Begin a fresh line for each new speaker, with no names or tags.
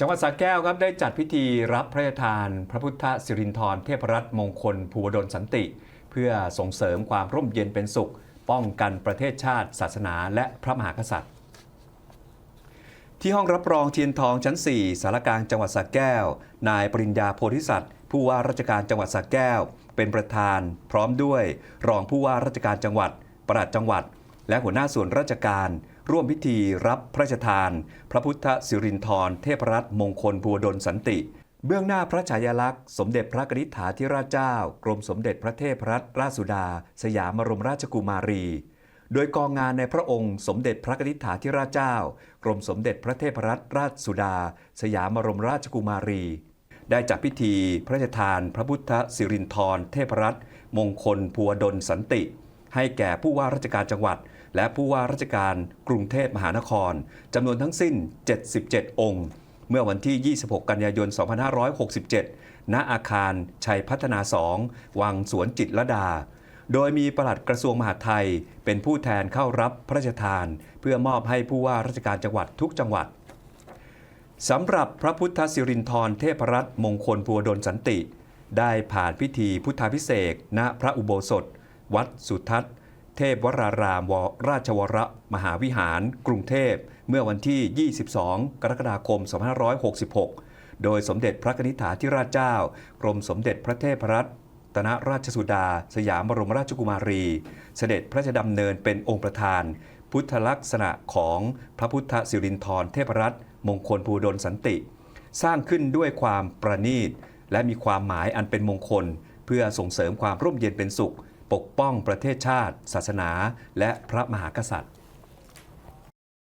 จังหวัดสระแก้วครับได้จัดพิธีรับพระราชทาน พระพุทธสิรินธรเทพรัตน์มงคลภูวดลสันติ เพื่อส่งเสริมความร่มเย็นเป็นสุข ป้องกันประเทศชาติ ศาสนา และพระมหากษัตริย์ ที่ห้องรับรองเทียนทองชั้น 4 สารกลางจังหวัดสระแก้ว นายปริญญาโพธิสัตว์ ผู้ว่าราชการจังหวัดสระแก้ว เป็นประธาน พร้อมด้วย รองผู้ว่าราชการจังหวัดปลัดจังหวัด และหัวหน้าส่วนราชการ ร่วมพิธีรับพระราชทาน พระพุทธสิรินธรเทพรัตน์มงคลภูวดลสันติ เบื้องหน้าพระฉายาลักษณ์ สมเด็จพระกนิษฐาธิราชเจ้า กรมสมเด็จพระเทพรัตนราชสุดา สยามบรมราชกุมารี โดยกองงานในพระองค์ สมเด็จพระกนิษฐาธิราชเจ้า กรมสมเด็จพระเทพรัตนราชสุดา สยามบรมราชกุมารีได้จัดพิธีพระราชทาน พระพุทธสิรินธรเทพรัตน์มงคลภูวดลสันติ ให้แก่ผู้ว่าราชการจังหวัด และผู้ว่าราชการกรุงเทพมหานครจำนวนทั้งสิ้น 77 องค์ เมื่อวันที่ 26 กันยายน 2567 ณ อาคารชัยพัฒนา 2 วังสวนจิตรดา โดยมีปลัดกระทรวงมหาดไทย เป็นผู้แทนเข้ารับพระราชทาน เพื่อมอบให้ผู้ว่าราชการจังหวัดทุกจังหวัดสำหรับพระพุทธสิรินธรเทพรัตน์มงคลภูวดลสันติ ได้ผ่านพิธีพุทธาพิเศษณพระอุโบสถ วัดสุทัศน์ เทพวรารามวราชวรมหาวิหาร กรุงเทพ เมื่อวันที่ 22 กรกฎาคม 2566 โดยสมเด็จพระนิษฐาธิราชเจ้า กรมสมเด็จพระเทพรัตนราชสุดา สยามบรมราชกุมารี เสด็จพระราชดำเนินเป็นองค์ประธาน พุทธลักษณะของพระพุทธสิรินธรเทพรัตน์มงคลภูดลสันติ สร้างขึ้นด้วยความประณีต และมีความหมายอันเป็นมงคล เพื่อส่งเสริมความร่มเย็นเป็นสุข ปกป้องประเทศชาติ ศาสนา และพระมหากษัตริย์